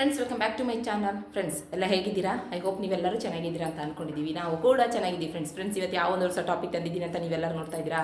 Friends welcome back to my channel friends ಎಲ್ಲ ಹೇಗಿದ್ದೀರಾ? I hope ನೀವೆಲ್ಲರೂ ಚೆನ್ನಾಗಿದ್ದೀರಾ ಅಂತ ಅನ್ಕೊಂಡಿದ್ದೀವಿ. ನಾವು ಕೂಡ ಚೆನ್ನಾಗಿದ್ದೀವಿ ಫ್ರೆಂಡ್ಸ್ ಫ್ರೆಂಡ್ಸ್ ಇವತ್ತು ಯಾವ ಒಂದು ಹೊಸ ಟಾಪಿಕ್ ತಂದಿದ್ದೀನಿ ಅಂತ ನೀವೆಲ್ಲರೂ ನೋಡ್ತಾ ಇದ್ದೀರಾ?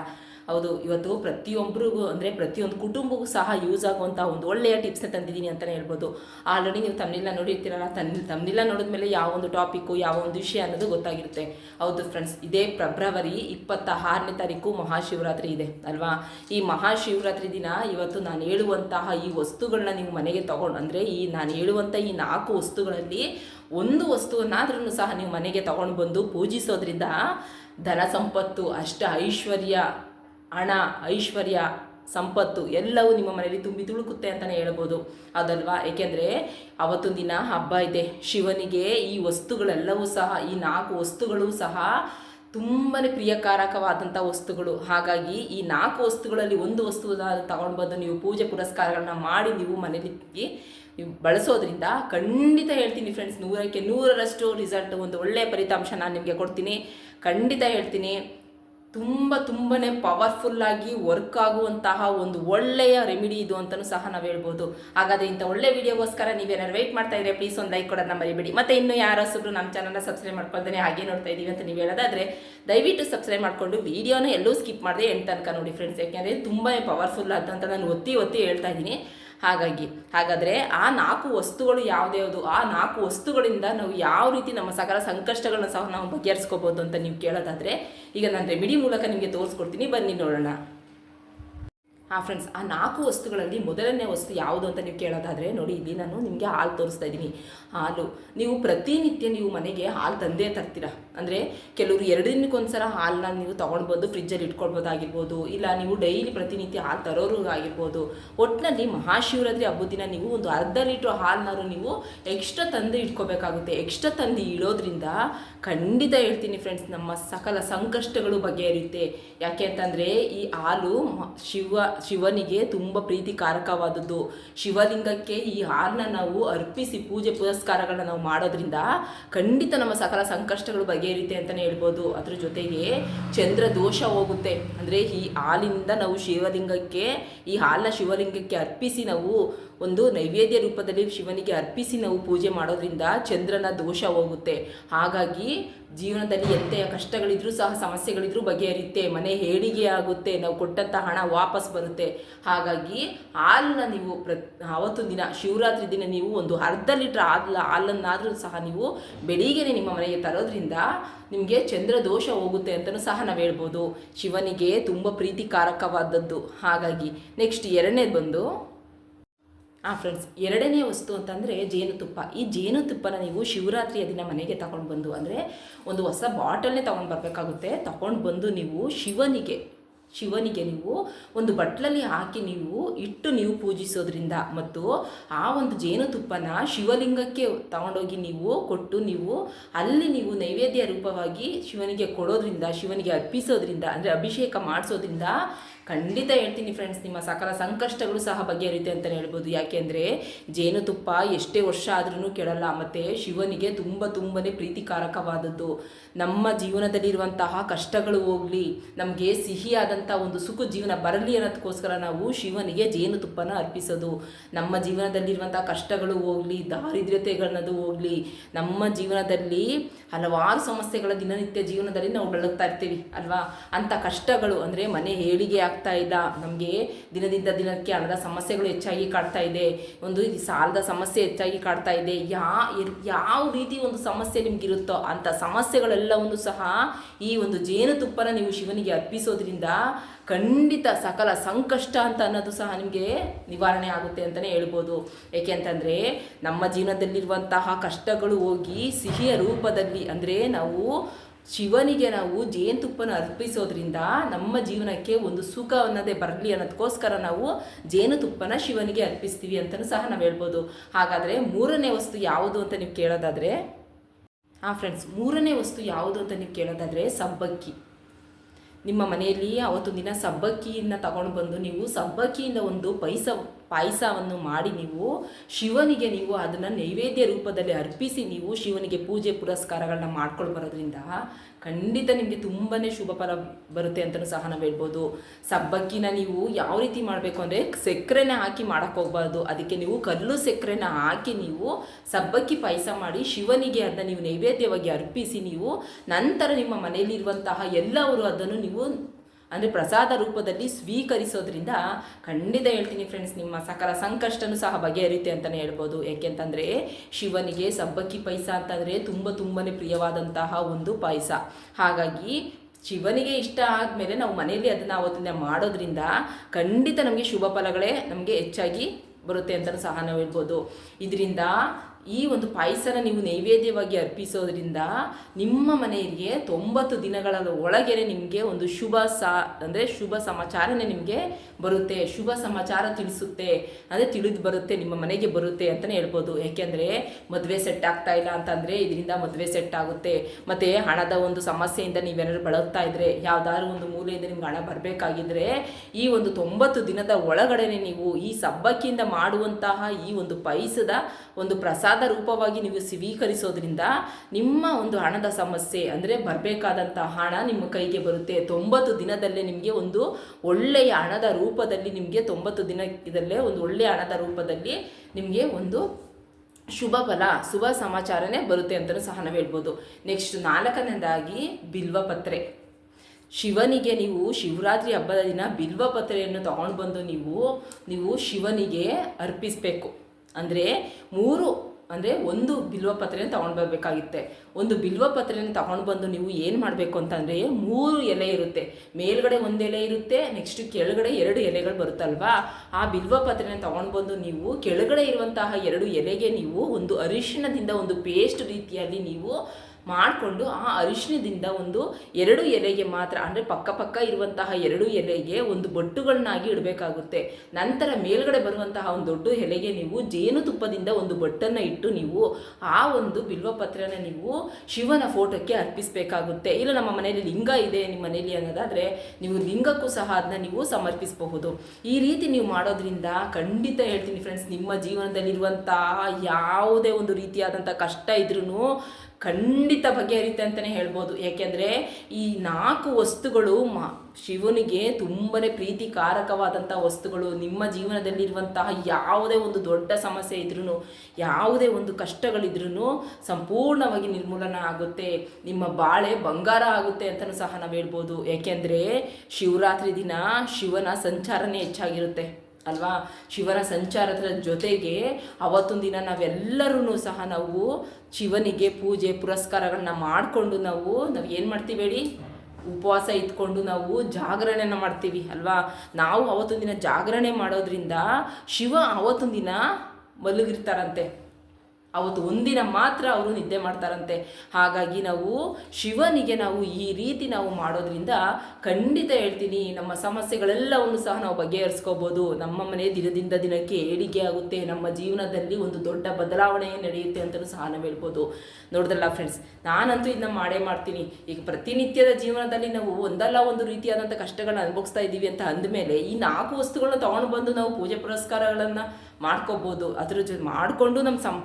ಹೌದು, ಇವತ್ತು ಪ್ರತಿಯೊಬ್ಬರಿಗೂ ಅಂದರೆ ಪ್ರತಿಯೊಂದು ಕುಟುಂಬಕ್ಕೂ ಸಹ ಯೂಸ್ ಆಗುವಂಥ ಒಂದು ಒಳ್ಳೆಯ ಟಿಪ್ಸ್ನ ತಂದಿದ್ದೀನಿ ಅಂತಲೇ ಹೇಳ್ಬೋದು. ಆಲ್ರೆಡಿ ನೀವು ತಮ್ಮನೆಲ್ಲ ನೋಡಿರ್ತೀರಲ್ಲ, ತನ್ ನೋಡಿದ ಮೇಲೆ ಯಾವ ಒಂದು ಟಾಪಿಕ್ಕು ಯಾವ ಒಂದು ವಿಷಯ ಅನ್ನೋದು ಗೊತ್ತಾಗಿರುತ್ತೆ. ಹೌದು ಫ್ರೆಂಡ್ಸ್ ಇದೇ ಫೆಬ್ರವರಿ ಇಪ್ಪತ್ತ ಆರನೇ ತಾರೀಕು ಮಹಾಶಿವರಾತ್ರಿ ಇದೆ, ಅಲ್ವಾ? ಈ ಮಹಾಶಿವರಾತ್ರಿ ದಿನ ಇವತ್ತು ನಾನು ಹೇಳುವಂತಹ ಈ ವಸ್ತುಗಳನ್ನ ನೀವು ಮನೆಗೆ ತಗೊಂಡು, ಅಂದರೆ ಈ ನಾನು ಹೇಳುವಂಥ ಈ ನಾಲ್ಕು ವಸ್ತುಗಳಲ್ಲಿ ಒಂದು ವಸ್ತುವನ್ನಾದ್ರೂ ಸಹ ನೀವು ಮನೆಗೆ ತಗೊಂಡು ಬಂದು ಪೂಜಿಸೋದ್ರಿಂದ ಧನ ಸಂಪತ್ತು, ಅಷ್ಟ ಐಶ್ವರ್ಯ ಹಣ, ಐಶ್ವರ್ಯ, ಸಂಪತ್ತು ಎಲ್ಲವೂ ನಿಮ್ಮ ಮನೆಯಲ್ಲಿ ತುಂಬಿ ತುಳುಕುತ್ತೆ ಅಂತಲೇ ಹೇಳ್ಬೋದು. ಅದಲ್ವಾ? ಏಕೆಂದರೆ ಅವತ್ತು ದಿನ ಹಬ್ಬ ಇದೆ. ಶಿವನಿಗೆ ಈ ವಸ್ತುಗಳೆಲ್ಲವೂ ಸಹ, ಈ ನಾಲ್ಕು ವಸ್ತುಗಳು ಸಹ ತುಂಬಾ ಪ್ರಿಯಕಾರಕವಾದಂಥ ವಸ್ತುಗಳು. ಹಾಗಾಗಿ ಈ ನಾಲ್ಕು ವಸ್ತುಗಳಲ್ಲಿ ಒಂದು ವಸ್ತು ತಗೊಂಡು ಬಂದು ನೀವು ಪೂಜೆ ಪುರಸ್ಕಾರಗಳನ್ನ ಮಾಡಿ ನೀವು ಮನೇಲಿ ಬಳಸೋದ್ರಿಂದ ಖಂಡಿತ ಹೇಳ್ತೀನಿ ಫ್ರೆಂಡ್ಸ್ ನೂರಕ್ಕೆ ನೂರರಷ್ಟು ರಿಸಲ್ಟ್ ಒಂದು ಒಳ್ಳೆಯ ಫಲಿತಾಂಶ ನಾನು ನಿಮಗೆ ಕೊಡ್ತೀನಿ. ಖಂಡಿತ ಹೇಳ್ತೀನಿ. ತುಂಬ ತುಂಬಾ ಪವರ್ಫುಲ್ಲಾಗಿ ವರ್ಕ್ ಆಗುವಂತಹ ಒಂದು ಒಳ್ಳೆಯ ರೆಮಿಡಿ ಇದು ಅಂತಲೂ ಸಹ ನಾವು ಹೇಳ್ಬೋದು. ಹಾಗಾದರೆ ಇಂಥ ಒಳ್ಳೆ ವಿಡಿಯೋಗೋಸ್ಕರ ನೀವೇನಾದ್ರು ವೆಯ್ಟ್ ಮಾಡ್ತಾ ಇದ್ರೆ ಪ್ಲೀಸ್ ಒಂದು ಲೈಕ್ ಕೊಡೋದನ್ನ ಮರಿಬೇಡಿ. ಮತ್ತು ಇನ್ನು ಯಾರು ಹೊಸಬ್ರು ನಮ್ಮ ಚಾನಲ್ನ ಸಬ್ಸ್ಕ್ರೈಬ್ ಮಾಡ್ಕೊಳ್ತಾನೆ ಹಾಗೆ ನೋಡ್ತಾ ಇದ್ದೀವಿ ಅಂತ ನೀವು ಹೇಳೋದಾದ್ರೆ, ದಯವಿಟ್ಟು ಸಬ್ಸ್ಕ್ರೈಬ್ ಮಾಡಿಕೊಂಡು ವಿಡಿಯೋನ ಎಲ್ಲೂ ಸ್ಕಿಪ್ ಮಾಡಿದೆ ಎಂಟು ತನಕ ನೋಡಿ ಫ್ರೆಂಡ್ಸ್ ಯಾಕೆಂದರೆ ತುಂಬಾ ಪವರ್ಫುಲ್ ಅಂತ ನಾನು ಒತ್ತಿ ಒತ್ತಿ ಹೇಳ್ತಾ ಇದ್ದೀನಿ ಹಾಗಾಗಿ, ಹಾಗಾದರೆ ಆ ನಾಲ್ಕು ವಸ್ತುಗಳು ಯಾವ್ದ್ಯಾವುದು ಆ ನಾಲ್ಕು ವಸ್ತುಗಳಿಂದ ನಾವು ಯಾವ ರೀತಿ ನಮ್ಮ ಸಕಲ ಸಂಕಷ್ಟಗಳನ್ನ ಸಹ ನಾವು ಬಗೆಹರಿಸ್ಕೋಬೋದು ಅಂತ ನೀವು ಕೇಳೋದಾದರೆ, ಈಗ ನಾನು ರೆಮಿಡಿ ಮೂಲಕ ನಿಮಗೆ ತೋರಿಸ್ಕೊಡ್ತೀನಿ. ಬನ್ನಿ ನೋಡೋಣ. ಹಾಂ ಫ್ರೆಂಡ್ಸ್ ಆ ನಾಲ್ಕು ವಸ್ತುಗಳಲ್ಲಿ ಮೊದಲನೇ ವಸ್ತು ಯಾವುದು ಅಂತ ನೀವು ಕೇಳೋದಾದರೆ ನೋಡಿ, ಇಲ್ಲಿ ನಾನು ನಿಮಗೆ ಹಾಲು ತೋರಿಸ್ತಾ ಇದ್ದೀನಿ. ಹಾಲು. ನೀವು ಪ್ರತಿನಿತ್ಯ ನೀವು ಮನೆಗೆ ಹಾಲು ತಂದೇ ತರ್ತೀರಾ? ಅಂದರೆ ಕೆಲವರು ಎರಡು ದಿನಕ್ಕೊಂದ್ಸಲ ಹಾಲನ್ನ ನೀವು ತೊಗೊಳ್ಬೋದು ಬಂದು ಫ್ರಿಜ್ಜಲ್ಲಿ ಇಟ್ಕೊಳ್ಬೋದಾಗಿರ್ಬೋದು, ಇಲ್ಲ ನೀವು ಡೈಲಿ ಪ್ರತಿನಿತ್ಯ ಹಾಲು ತರೋರು ಆಗಿರ್ಬೋದು ಒಟ್ಟಿನಲ್ಲಿ ಮಹಾಶಿವರಾತ್ರಿ ಹಬ್ಬದ ದಿನ ನೀವು ಒಂದು ಅರ್ಧ ಲೀಟ್ರ್ ಹಾಲನ್ನಾರು ನೀವು ಎಕ್ಸ್ಟ್ರಾ ತಂದು ಇಟ್ಕೋಬೇಕಾಗುತ್ತೆ. ಎಕ್ಸ್ಟ್ರಾ ತಂದು ಇಡೋದ್ರಿಂದ ಖಂಡಿತ ಹೇಳ್ತೀನಿ ಫ್ರೆಂಡ್ಸ್ ನಮ್ಮ ಸಕಲ ಸಂಕಷ್ಟಗಳು ಬಗೆಹರಿಯುತ್ತೆ. ಯಾಕೆ ಅಂತಂದರೆ ಈ ಹಾಲು ಶಿವ ಶಿವನಿಗೆ ತುಂಬ ಪ್ರೀತಿಕಾರಕವಾದದ್ದು. ಶಿವಲಿಂಗಕ್ಕೆ ಈ ಹಾರನ್ನ ನಾವು ಅರ್ಪಿಸಿ ಪೂಜೆ ಪುರಸ್ಕಾರಗಳನ್ನ ನಾವು ಮಾಡೋದ್ರಿಂದ ಖಂಡಿತ ನಮ್ಮ ಸಕಲ ಸಂಕಷ್ಟಗಳು ಬಗೆಹರಿಯುತ್ತೆ ಅಂತಲೇ ಹೇಳ್ಬೋದು. ಅದ್ರ ಜೊತೆಗೆ ಚಂದ್ರ ದೋಷ ಹೋಗುತ್ತೆ. ಅಂದರೆ ಈ ಹಾಲಿಂದ ನಾವು ಶಿವಲಿಂಗಕ್ಕೆ, ಈ ಹಾಲನ್ನ ಶಿವಲಿಂಗಕ್ಕೆ ಅರ್ಪಿಸಿ ನಾವು ಒಂದು ನೈವೇದ್ಯ ರೂಪದಲ್ಲಿ ಶಿವನಿಗೆ ಅರ್ಪಿಸಿ ನಾವು ಪೂಜೆ ಮಾಡೋದ್ರಿಂದ ಚಂದ್ರನ ದೋಷ ಹೋಗುತ್ತೆ. ಹಾಗಾಗಿ ಜೀವನದಲ್ಲಿ ಎಂತೆಯ ಕಷ್ಟಗಳಿದ್ರೂ ಸಹ ಸಮಸ್ಯೆಗಳಿದ್ರೂ ಬಗೆಹರಿಯುತ್ತೆ, ಮನೆ ಹೇಳಿಗೆ ಆಗುತ್ತೆ, ನಾವು ಕೊಟ್ಟಂಥ ಹಣ ವಾಪಸ್ ಬರುತ್ತೆ. ಹಾಗಾಗಿ ಹಾಲನ್ನ ನೀವು ಪ್ರ ದಿನ, ಶಿವರಾತ್ರಿ ದಿನ ನೀವು ಒಂದು ಅರ್ಧ ಲೀಟ್ರ್ ಹಾಲು, ಹಾಲನ್ನಾದರೂ ಸಹ ನೀವು ಬೆಳಿಗ್ಗೆನೆ ನಿಮ್ಮ ಮನೆಗೆ ತರೋದ್ರಿಂದ ನಿಮಗೆ ಚಂದ್ರ ದೋಷ ಹೋಗುತ್ತೆ ಅಂತಲೂ ಸಹ ನಾವು ಹೇಳ್ಬೋದು. ಶಿವನಿಗೆ ತುಂಬ ಪ್ರೀತಿಕಾರಕವಾದದ್ದು. ಹಾಗಾಗಿ ನೆಕ್ಸ್ಟ್ ಎರಡನೇದು ಬಂದು ಹಾಂ ಫ್ರೆಂಡ್ಸ್ ಎರಡನೇ ವಸ್ತು ಅಂತಂದರೆ ಜೇನುತುಪ್ಪ. ಈ ಜೇನುತುಪ್ಪನ ನೀವು ಶಿವರಾತ್ರಿಯ ದಿನ ಮನೆಗೆ ತಗೊಂಡು ಬಂದು, ಅಂದರೆ ಒಂದು ಹೊಸ ಬಾಟಲ್ನೇ ತಗೊಂಡು ಬರಬೇಕಾಗುತ್ತೆ. ತಗೊಂಡು ಬಂದು ನೀವು ಶಿವನಿಗೆ ಶಿವನಿಗೆ ನೀವು ಒಂದು ಬಟ್ಲಲ್ಲಿ ಹಾಕಿ ನೀವು ಇಟ್ಟು ನೀವು ಪೂಜಿಸೋದ್ರಿಂದ ಮತ್ತು ಆ ಒಂದು ಜೇನುತುಪ್ಪನ ಶಿವಲಿಂಗಕ್ಕೆ ತಗೊಂಡೋಗಿ ನೀವು ಕೊಟ್ಟು ನೀವು ಅಲ್ಲಿ ನೀವು ನೈವೇದ್ಯ ರೂಪವಾಗಿ ಶಿವನಿಗೆ ಕೊಡೋದ್ರಿಂದ, ಶಿವನಿಗೆ ಅರ್ಪಿಸೋದ್ರಿಂದ, ಅಂದರೆ ಅಭಿಷೇಕ ಮಾಡಿಸೋದ್ರಿಂದ ಖಂಡಿತ ಹೇಳ್ತೀನಿ ಫ್ರೆಂಡ್ಸ್ ನಿಮ್ಮ ಸಕಲ ಸಂಕಷ್ಟಗಳು ಸಹ ಬಗೆಹರಿಯುತ್ತೆ ಅಂತಲೇ ಹೇಳ್ಬೋದು. ಯಾಕೆಂದರೆ ಜೇನುತುಪ್ಪ ಎಷ್ಟೇ ವರ್ಷ ಆದ್ರೂ ಕೆಡಲ್ಲ, ಮತ್ತು ಶಿವನಿಗೆ ತುಂಬ ತುಂಬನೇ ಪ್ರೀತಿಕಾರಕವಾದದ್ದು. ನಮ್ಮ ಜೀವನದಲ್ಲಿರುವಂತಹ ಕಷ್ಟಗಳು ಹೋಗಲಿ, ನಮಗೆ ಸಿಹಿಯಾದಂಥ ಒಂದು ಸುಖ ಜೀವನ ಬರಲಿ ಅನ್ನೋದಕ್ಕೋಸ್ಕರ ನಾವು ಶಿವನಿಗೆ ಜೇನುತುಪ್ಪನ ಅರ್ಪಿಸೋದು. ನಮ್ಮ ಜೀವನದಲ್ಲಿರುವಂಥ ಕಷ್ಟಗಳು ಹೋಗಲಿ, ದಾರಿದ್ರ್ಯತೆಗಳನ್ನದು ಹೋಗಲಿ, ನಮ್ಮ ಜೀವನದಲ್ಲಿ ಹಲವಾರು ಸಮಸ್ಯೆಗಳ ದಿನನಿತ್ಯ ಜೀವನದಲ್ಲಿ ನಾವು ಬೆಳಗ್ತಾ ಇರ್ತೀವಿ, ಅಲ್ವಾ? ಅಂಥ ಕಷ್ಟಗಳು ಅಂದರೆ ಮನೆ ಏಳಿಗೆ ಆಗ್ತಾ ಇಲ್ಲ ನಮಗೆ ದಿನದಿಂದ ದಿನಕ್ಕೆ ಹಣದ ಸಮಸ್ಯೆಗಳು ಹೆಚ್ಚಾಗಿ ಕಾಡ್ತಾ ಇದೆ. ಒಂದು ಸಾಲದ ಸಮಸ್ಯೆ ಹೆಚ್ಚಾಗಿ ಕಾಡ್ತಾ ಇದೆ. ಯಾವ ರೀತಿ ಒಂದು ಸಮಸ್ಯೆ ನಿಮ್ಗಿರುತ್ತೋ ಅಂಥ ಸಮಸ್ಯೆಗಳೆಲ್ಲವನ್ನು ಸಹ ಈ ಒಂದು ಜೇನುತುಪ್ಪನ ನೀವು ಶಿವನಿಗೆ ಅರ್ಪಿಸೋದ್ರಿಂದ ಖಂಡಿತ ಸಕಲ ಸಂಕಷ್ಟ ಅಂತ ಅನ್ನೋದು ಸಹ ನಿಮಗೆ ನಿವಾರಣೆ ಆಗುತ್ತೆ ಅಂತಲೇ ಹೇಳ್ಬೋದು. ಏಕೆ ಅಂತಂದರೆ ನಮ್ಮ ಜೀವನದಲ್ಲಿರುವಂತಹ ಕಷ್ಟಗಳು ಹೋಗಿ ಸಿಹಿಯ ರೂಪದಲ್ಲಿ ಅಂದರೆ ನಾವು ಶಿವನಿಗೆ ನಾವು ಜೇನುತುಪ್ಪನ ಅರ್ಪಿಸೋದ್ರಿಂದ ನಮ್ಮ ಜೀವನಕ್ಕೆ ಒಂದು ಸುಖ ಅನ್ನೋದೇ ಬರಲಿ ಅನ್ನೋದಕ್ಕೋಸ್ಕರ ನಾವು ಜೇನುತುಪ್ಪನ ಶಿವನಿಗೆ ಅರ್ಪಿಸ್ತೀವಿ ಅಂತಲೂ ಸಹ ನಾವು ಹೇಳ್ಬೋದು. ಹಾಗಾದರೆ ಮೂರನೇ ವಸ್ತು ಯಾವುದು ಅಂತ ನೀವು ಕೇಳೋದಾದರೆ ಹಾಂ ಫ್ರೆಂಡ್ಸ್ ಮೂರನೇ ವಸ್ತು ಯಾವುದು ಅಂತ ನೀವು ಕೇಳೋದಾದರೆ ಸಬ್ಬಕ್ಕಿ. ನಿಮ್ಮ ಮನೆಯಲ್ಲಿ ಅವತ್ತು ದಿನ ಸಬ್ಬಕ್ಕಿಯನ್ನು ತಗೊಂಡು ಬಂದು ನೀವು ಸಬ್ಬಕ್ಕಿಯಿಂದ ಒಂದು ಪೈಸ ಪಾಯಸವನ್ನು ಮಾಡಿ ನೀವು ಶಿವನಿಗೆ ನೀವು ಅದನ್ನು ನೈವೇದ್ಯ ರೂಪದಲ್ಲಿ ಅರ್ಪಿಸಿ ನೀವು ಶಿವನಿಗೆ ಪೂಜೆ ಪುರಸ್ಕಾರಗಳನ್ನ ಮಾಡ್ಕೊಂಡು ಬರೋದ್ರಿಂದ ಖಂಡಿತ ನಿಮಗೆ ತುಂಬಾ ಶುಭ ಫಲ ಬರುತ್ತೆ ಅಂತಲೂ ಸಹ ನಾವು ಹೇಳ್ಬೋದು. ಸಬ್ಬಕ್ಕಿನ ನೀವು ಯಾವ ರೀತಿ ಮಾಡಬೇಕು ಅಂದರೆ ಸಕ್ಕರೆನ ಹಾಕಿ ಮಾಡೋಕ್ಕೆ ಹೋಗ್ಬಾರ್ದು. ಅದಕ್ಕೆ ನೀವು ಕಲ್ಲು ಸಕ್ಕರೆನ ಹಾಕಿ ನೀವು ಸಬ್ಬಕ್ಕಿ ಪಾಯಸ ಮಾಡಿ ಶಿವನಿಗೆ ಅದನ್ನ ನೀವು ನೈವೇದ್ಯವಾಗಿ ಅರ್ಪಿಸಿ ನೀವು ನಂತರ ನಿಮ್ಮ ಮನೆಯಲ್ಲಿರುವಂತಹ ಎಲ್ಲವರು ಅದನ್ನು ನೀವು ಅಂದರೆ ಪ್ರಸಾದ ರೂಪದಲ್ಲಿ ಸ್ವೀಕರಿಸೋದ್ರಿಂದ ಖಂಡಿತ ಹೇಳ್ತೀನಿ ಫ್ರೆಂಡ್ಸ್ ನಿಮ್ಮ ಸಕಲ ಸಂಕಷ್ಟನೂ ಸಹ ಬಗೆಹರಿಯುತ್ತೆ ಅಂತಲೇ ಹೇಳ್ಬೋದು. ಯಾಕೆಂತಂದರೆ ಶಿವನಿಗೆ ಸಬ್ಬಕ್ಕಿ ಪಾಯಸ ಅಂತಂದರೆ ತುಂಬ ತುಂಬಾ ಪ್ರಿಯವಾದಂತಹ ಒಂದು ಪಾಯಸ. ಹಾಗಾಗಿ ಶಿವನಿಗೆ ಇಷ್ಟ ಆದಮೇಲೆ ನಾವು ಮನೆಯಲ್ಲಿ ಅದನ್ನು ಅವತ್ತಿನ ಮಾಡೋದ್ರಿಂದ ಖಂಡಿತ ನಮಗೆ ಶುಭ ಫಲಗಳೇ ನಮಗೆ ಹೆಚ್ಚಾಗಿ ಬರುತ್ತೆ ಅಂತಲೂ ಸಹ ನಾವು ಹೇಳ್ಬೋದು. ಇದರಿಂದ ಈ ಒಂದು ಪಾಯಸನ ನೀವು ನೈವೇದ್ಯವಾಗಿ ಅರ್ಪಿಸೋದ್ರಿಂದ ನಿಮ್ಮ ಮನೆಯಲ್ಲಿ ತೊಂಬತ್ತು ದಿನಗಳ ಒಳಗೆ ನಿಮಗೆ ಒಂದು ಶುಭ ಸಾ, ಅಂದರೆ ಶುಭ ಸಮಾಚಾರನೇ ನಿಮಗೆ ಬರುತ್ತೆ. ಶುಭ ಸಮಾಚಾರ ತಿಳಿಸುತ್ತೆ. ಅಂದರೆ ತಿಳಿದು ಬರುತ್ತೆ, ನಿಮ್ಮ ಮನೆಗೆ ಬರುತ್ತೆ ಅಂತಲೇ ಹೇಳ್ಬೋದು. ಯಾಕೆಂದರೆ ಮದುವೆ ಸೆಟ್ ಆಗ್ತಾ ಇಲ್ಲ ಅಂತಂದರೆ ಇದರಿಂದ ಮದುವೆ ಸೆಟ್ ಆಗುತ್ತೆ. ಮತ್ತು ಹಣದ ಒಂದು ಸಮಸ್ಯೆಯಿಂದ ನೀವೇನಾದ್ರು ಬಳಗ್ತಾ ಇದ್ದರೆ ಯಾವುದಾದ್ರು ಒಂದು ಮೂಲೆಯಿಂದ ನಿಮ್ಗೆ ಹಣ ಬರಬೇಕಾಗಿದ್ದರೆ ಈ ಒಂದು ತೊಂಬತ್ತು ದಿನದ ಒಳಗಡೆನೆ ನೀವು ಈ ಸಬ್ಬಕ್ಕಿಯಿಂದ ಮಾಡುವಂತಹ ಈ ಒಂದು ಪಾಯಸದ ಒಂದು ಪ್ರಸಾದ ರೂಪವಾಗಿ ನೀವು ಸ್ವೀಕರಿಸೋದ್ರಿಂದ ನಿಮ್ಮ ಒಂದು ಹಣದ ಸಮಸ್ಯೆ ಅಂದರೆ ಬರಬೇಕಾದಂಥ ಹಣ ನಿಮ್ಮ ಕೈಗೆ ಬರುತ್ತೆ. ತೊಂಬತ್ತು ದಿನದಲ್ಲೇ ನಿಮಗೆ ಒಂದು ಒಳ್ಳೆಯ ಹಣದ ರೂಪದಲ್ಲಿ ನಿಮಗೆ ತೊಂಬತ್ತು ದಿನದಲ್ಲೇ ಒಂದು ಒಳ್ಳೆಯ ಹಣದ ರೂಪದಲ್ಲಿ ನಿಮಗೆ ಒಂದು ಶುಭ ಫಲ, ಶುಭ ಸಮಾಚಾರನೇ ಬರುತ್ತೆ ಅಂತಲೂ ಸಹ ನಾವು ಹೇಳ್ಬೋದು. ನೆಕ್ಸ್ಟ್ ನಾಲ್ಕನೇದಾಗಿ ಬಿಲ್ವಪತ್ರೆ ಶಿವನಿಗೆ ನೀವು ಶಿವರಾತ್ರಿ ಹಬ್ಬದ ದಿನ ಬಿಲ್ವಪತ್ರೆಯನ್ನು ತಗೊಂಡು ಬಂದು ನೀವು ನೀವು ಶಿವನಿಗೆ ಅರ್ಪಿಸಬೇಕು. ಅಂದರೆ ಮೂರು ಅಂದರೆ ಒಂದು ಬಿಲ್ವಪತ್ರೆಯನ್ನು ತೊಗೊಂಡು ಬರಬೇಕಾಗಿತ್ತೆ. ಒಂದು ಬಿಲ್ವಪತ್ರೆಯನ್ನು ತೊಗೊಂಡು ಬಂದು ನೀವು ಏನು ಮಾಡಬೇಕು ಅಂತಂದರೆ ಮೂರು ಎಲೆ ಇರುತ್ತೆ. ಮೇಲ್ಗಡೆ ಒಂದು ಎಲೆ ಇರುತ್ತೆ ನೆಕ್ಸ್ಟ್ ಕೆಳಗಡೆ ಎರಡು ಎಲೆಗಳು ಬರುತ್ತಲ್ವಾ? ಆ ಬಿಲ್ವಪತ್ರೆನ ತೊಗೊಂಡು ಬಂದು ನೀವು ಕೆಳಗಡೆ ಇರುವಂತಹ ಎರಡು ಎಲೆಗೆ ನೀವು ಒಂದು ಅರಿಶಿಣದಿಂದ ಒಂದು ಪೇಸ್ಟ್ ರೀತಿಯಲ್ಲಿ ನೀವು ಮಾಡಿಕೊಂಡು ಆ ಅರಿಶಿಣದಿಂದ ಒಂದು ಎರಡು ಎಲೆಗೆ ಮಾತ್ರ, ಅಂದರೆ ಪಕ್ಕ ಪಕ್ಕ ಇರುವಂತಹ ಎರಡು ಎಲೆಗೆ ಒಂದು ಬೊಟ್ಟುಗಳನ್ನಾಗಿ ಇಡಬೇಕಾಗುತ್ತೆ. ನಂತರ ಮೇಲ್ಗಡೆ ಬರುವಂತಹ ಒಂದು ದೊಡ್ಡ ಎಲೆಗೆ ನೀವು ಜೇನುತುಪ್ಪದಿಂದ ಒಂದು ಬೊಟ್ಟನ್ನು ಇಟ್ಟು ನೀವು ಆ ಒಂದು ಬಿಲ್ವಪತ್ರನ ನೀವು ಶಿವನ ಫೋಟೋಕ್ಕೆ ಅರ್ಪಿಸಬೇಕಾಗುತ್ತೆ. ಇಲ್ಲ, ನಮ್ಮ ಮನೆಯಲ್ಲಿ ಲಿಂಗ ಇದೆ, ನಿಮ್ಮ ಮನೆಯಲ್ಲಿ ಅನ್ನೋದಾದರೆ ನೀವು ಲಿಂಗಕ್ಕೂ ಸಹ ಅದನ್ನ ನೀವು ಸಮರ್ಪಿಸಬಹುದು. ಈ ರೀತಿ ನೀವು ಮಾಡೋದ್ರಿಂದ ಖಂಡಿತ ಹೇಳ್ತೀನಿ ಫ್ರೆಂಡ್ಸ್ ನಿಮ್ಮ ಜೀವನದಲ್ಲಿರುವಂತಹ ಯಾವುದೇ ಒಂದು ರೀತಿಯಾದಂಥ ಕಷ್ಟ ಇದ್ರೂ ಖಂಡಿತ ಬಗೆಹರಿತೆ ಅಂತಲೇ ಹೇಳ್ಬೋದು. ಏಕೆಂದರೆ ಈ ನಾಲ್ಕು ವಸ್ತುಗಳು ಮ, ಶಿವನಿಗೆ ತುಂಬನೇ ಪ್ರೀತಿಕಾರಕವಾದಂಥ ವಸ್ತುಗಳು. ನಿಮ್ಮ ಜೀವನದಲ್ಲಿರುವಂತಹ ಯಾವುದೇ ಒಂದು ದೊಡ್ಡ ಸಮಸ್ಯೆ ಇದ್ರೂ ಯಾವುದೇ ಒಂದು ಕಷ್ಟಗಳಿದ್ರೂ ಸಂಪೂರ್ಣವಾಗಿ ನಿರ್ಮೂಲನ ಆಗುತ್ತೆ. ನಿಮ್ಮ ಬಾಳೆ ಬಂಗಾರ ಆಗುತ್ತೆ ಅಂತಲೂ ಸಹ ನಾವು ಹೇಳ್ಬೋದು. ಏಕೆಂದರೆ ಶಿವರಾತ್ರಿ ದಿನ ಶಿವನ ಸಂಚಾರನೇ ಹೆಚ್ಚಾಗಿರುತ್ತೆ. ಅಲ್ವಾ? ಶಿವನ ಸಂಚಾರದ ಜೊತೆಗೆ ಅವತ್ತೊಂದು ದಿನ ನಾವೆಲ್ಲರೂ ಸಹ ನಾವು ಶಿವನಿಗೆ ಪೂಜೆ, ಪುರಸ್ಕಾರಗಳನ್ನ ಮಾಡಿಕೊಂಡು ನಾವು ನಾವು ಏನು ಮಾಡ್ತೀವಿ ಹೇಳಿ? ಉಪವಾಸ ಇಟ್ಕೊಂಡು ನಾವು ಜಾಗರಣೆನ ಮಾಡ್ತೀವಿ ಅಲ್ವಾ? ನಾವು ಅವತ್ತೊಂದು ದಿನ ಜಾಗರಣೆ ಮಾಡೋದ್ರಿಂದ ಶಿವ ಅವತ್ತೊಂದು ದಿನ ಮಲಗಿರ್ತಾರಂತೆ. ಅವತ್ತು ಒಂದಿನ ಮಾತ್ರ ಅವರು ನಿದ್ದೆ ಮಾಡ್ತಾರಂತೆ. ಹಾಗಾಗಿ ನಾವು ಶಿವನಿಗೆ ನಾವು ಈ ರೀತಿ ನಾವು ಮಾಡೋದ್ರಿಂದ ಖಂಡಿತ ಹೇಳ್ತೀನಿ, ನಮ್ಮ ಸಮಸ್ಯೆಗಳೆಲ್ಲವನ್ನು ಸಹ ನಾವು ಬಗೆಹರಿಸ್ಕೋಬೋದು. ನಮ್ಮ ಮನೆ ದಿನದಿಂದ ದಿನಕ್ಕೆ ಏಳಿಗೆ ಆಗುತ್ತೆ, ನಮ್ಮ ಜೀವನದಲ್ಲಿ ಒಂದು ದೊಡ್ಡ ಬದಲಾವಣೆ ನಡೆಯುತ್ತೆ ಅಂತಲೂ ಸಹ ನಾವು ಹೇಳ್ಬೋದು. ನೋಡಿದ್ರಲ್ಲ ಫ್ರೆಂಡ್ಸ್ ನಾನಂತೂ ಇದನ್ನ ಮಾಡೇ ಮಾಡ್ತೀನಿ. ಈಗ ಪ್ರತಿನಿತ್ಯದ ಜೀವನದಲ್ಲಿ ನಾವು ಒಂದಲ್ಲ ಒಂದು ರೀತಿಯಾದಂಥ ಕಷ್ಟಗಳನ್ನ ಅನುಭವಿಸ್ತಾ ಇದ್ದೀವಿ ಅಂತ ಅಂದಮೇಲೆ ಈ ನಾಲ್ಕು ವಸ್ತುಗಳನ್ನ ತೊಗೊಂಡು ಬಂದು ನಾವು ಪೂಜೆ ಪುರಸ್ಕಾರಗಳನ್ನು ಮಾಡ್ಕೋಬೋದು. ಅದ್ರ ಜೊತೆ ಮಾಡಿಕೊಂಡು ನಮ್ಮ ಸಂ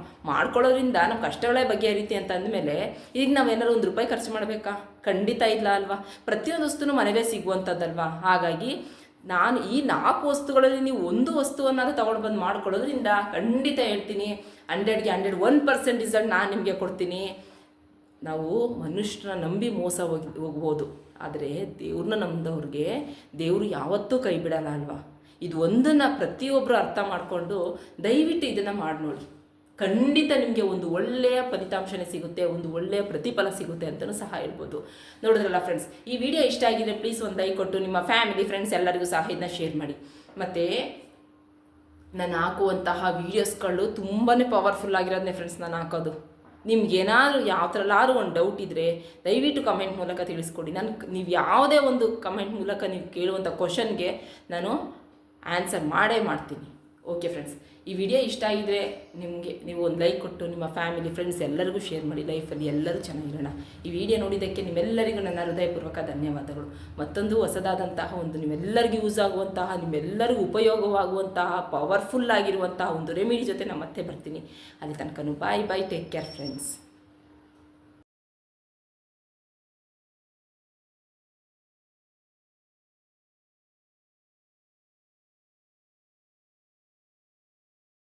ಮಾಡ್ಕೊಳ್ಳೋದ್ರಿಂದ ನಮ್ಮ ಕಷ್ಟಗಳೇ ಬಗೆಹರಿತಿ ಅಂತ ಅಂದಮೇಲೆ ಈಗ ನಾವೇನಾದ್ರು ಒಂದು ರೂಪಾಯಿ ಖರ್ಚು ಮಾಡಬೇಕಾ? ಖಂಡಿತ ಇಲ್ಲ ಅಲ್ವಾ? ಪ್ರತಿಯೊಂದು ವಸ್ತುನೂ ಮನೆಗೆ ಸಿಗುವಂಥದ್ದಲ್ವಾ ಹಾಗಾಗಿ ನಾನು ಈ ನಾಲ್ಕು ವಸ್ತುಗಳಲ್ಲಿ ನೀವು ಒಂದು ವಸ್ತುವನ್ನಾದ್ರೂ ತಗೊಂಡು ಬಂದು ಮಾಡ್ಕೊಳ್ಳೋದ್ರಿಂದ ಖಂಡಿತ ಹೇಳ್ತೀನಿ, ಹಂಡ್ರೆಡ್ಗೆ ಹಂಡ್ರೆಡ್ ಒನ್ ಪರ್ಸೆಂಟ್ ರಿಸಲ್ಟ್ ನಾನು ನಿಮಗೆ ಕೊಡ್ತೀನಿ. ನಾವು ಮನುಷ್ಯನ ನಂಬಿ ಮೋಸ ಹೋಗಿ, ಹೋಗ್ಬೋದು. ಆದರೆ ದೇವ್ರನ್ನ ನಂಬಿದವ್ರಿಗೆ ದೇವರು ಯಾವತ್ತೂ ಕೈ ಬಿಡಲ್ಲ ಅಲ್ವಾ? ಇದು ಒಂದನ್ನು ಪ್ರತಿಯೊಬ್ಬರು ಅರ್ಥ ಮಾಡಿಕೊಂಡು ದಯವಿಟ್ಟು ಇದನ್ನು ಮಾಡಿ ನೋಡಿ ಖಂಡಿತ ನಿಮಗೆ ಒಂದು ಒಳ್ಳೆಯ ಫಲಿತಾಂಶನೇ ಸಿಗುತ್ತೆ, ಒಂದು ಒಳ್ಳೆಯ ಪ್ರತಿಫಲ ಸಿಗುತ್ತೆ ಅಂತಲೂ ಸಹ ಹೇಳ್ಬೋದು. ನೋಡಿದ್ರಲ್ಲ ಫ್ರೆಂಡ್ಸ್ ಈ ವಿಡಿಯೋ ಇಷ್ಟ ಆಗಿದೆ ಪ್ಲೀಸ್ ಒಂದು ಲೈಕ್ ಕೊಟ್ಟು ನಿಮ್ಮ ಫ್ಯಾಮಿಲಿ ಫ್ರೆಂಡ್ಸ್ ಎಲ್ಲರಿಗೂ ಸಹ ಇದನ್ನ ಶೇರ್ ಮಾಡಿ. ಮತ್ತು ನಾನು ಹಾಕುವಂತಹ ವೀಡಿಯೋಸ್ಗಳು ತುಂಬಾ ಪವರ್ಫುಲ್ ಆಗಿರೋದನ್ನೇ ಫ್ರೆಂಡ್ಸ್ ನಾನು ಹಾಕೋದು. ನಿಮ್ಗೆ ಏನಾದರೂ ಯಾವ ಥರಲ್ಲಾದ್ರೂ ಒಂದು ಡೌಟ್ ಇದ್ದರೆ ದಯವಿಟ್ಟು ಕಮೆಂಟ್ ಮೂಲಕ ತಿಳಿಸ್ಕೊಡಿ. ನಾನು ನೀವು ಯಾವುದೇ ಒಂದು ಕಮೆಂಟ್ ಮೂಲಕ ನೀವು ಕೇಳುವಂಥ ಕ್ವಶನ್ಗೆ ನಾನು ಆನ್ಸರ್ ಮಾಡೇ ಮಾಡ್ತೀನಿ. ಓಕೆ ಫ್ರೆಂಡ್ಸ್ ಈ ವಿಡಿಯೋ ಇಷ್ಟ ಆಗಿದ್ರೆ ನಿಮಗೆ ನೀವು ಒಂದು ಲೈಕ್ ಕೊಟ್ಟು ನಿಮ್ಮ ಫ್ಯಾಮಿಲಿ ಫ್ರೆಂಡ್ಸ್ ಎಲ್ಲರಿಗೂ ಶೇರ್ ಮಾಡಿ ಲೈಫಲ್ಲಿ ಎಲ್ಲರೂ ಚೆನ್ನಾಗಿರೋಣ. ಈ ವಿಡಿಯೋ ನೋಡಿದ್ದಕ್ಕೆ ನಿಮ್ಮೆಲ್ಲರಿಗೂ ನನ್ನ ಹೃದಯಪೂರ್ವಕ ಧನ್ಯವಾದಗಳು. ಮತ್ತೊಂದು ಹೊಸದಾದಂತಹ ಒಂದು ನಿಮ್ಮೆಲ್ಲರಿಗೂ ಯೂಸ್ ಆಗುವಂತಹ, ನಿಮ್ಮೆಲ್ಲರಿಗೂ ಉಪಯೋಗವಾಗುವಂತಹ ಪವರ್ಫುಲ್ ಆಗಿರುವಂತಹ ಒಂದು ರೆಮಿಡಿ ಜೊತೆ ನಾನು ಮತ್ತೆ ಬರ್ತೀನಿ. ಅಲ್ಲಿ ತನಕ bye bye take care friends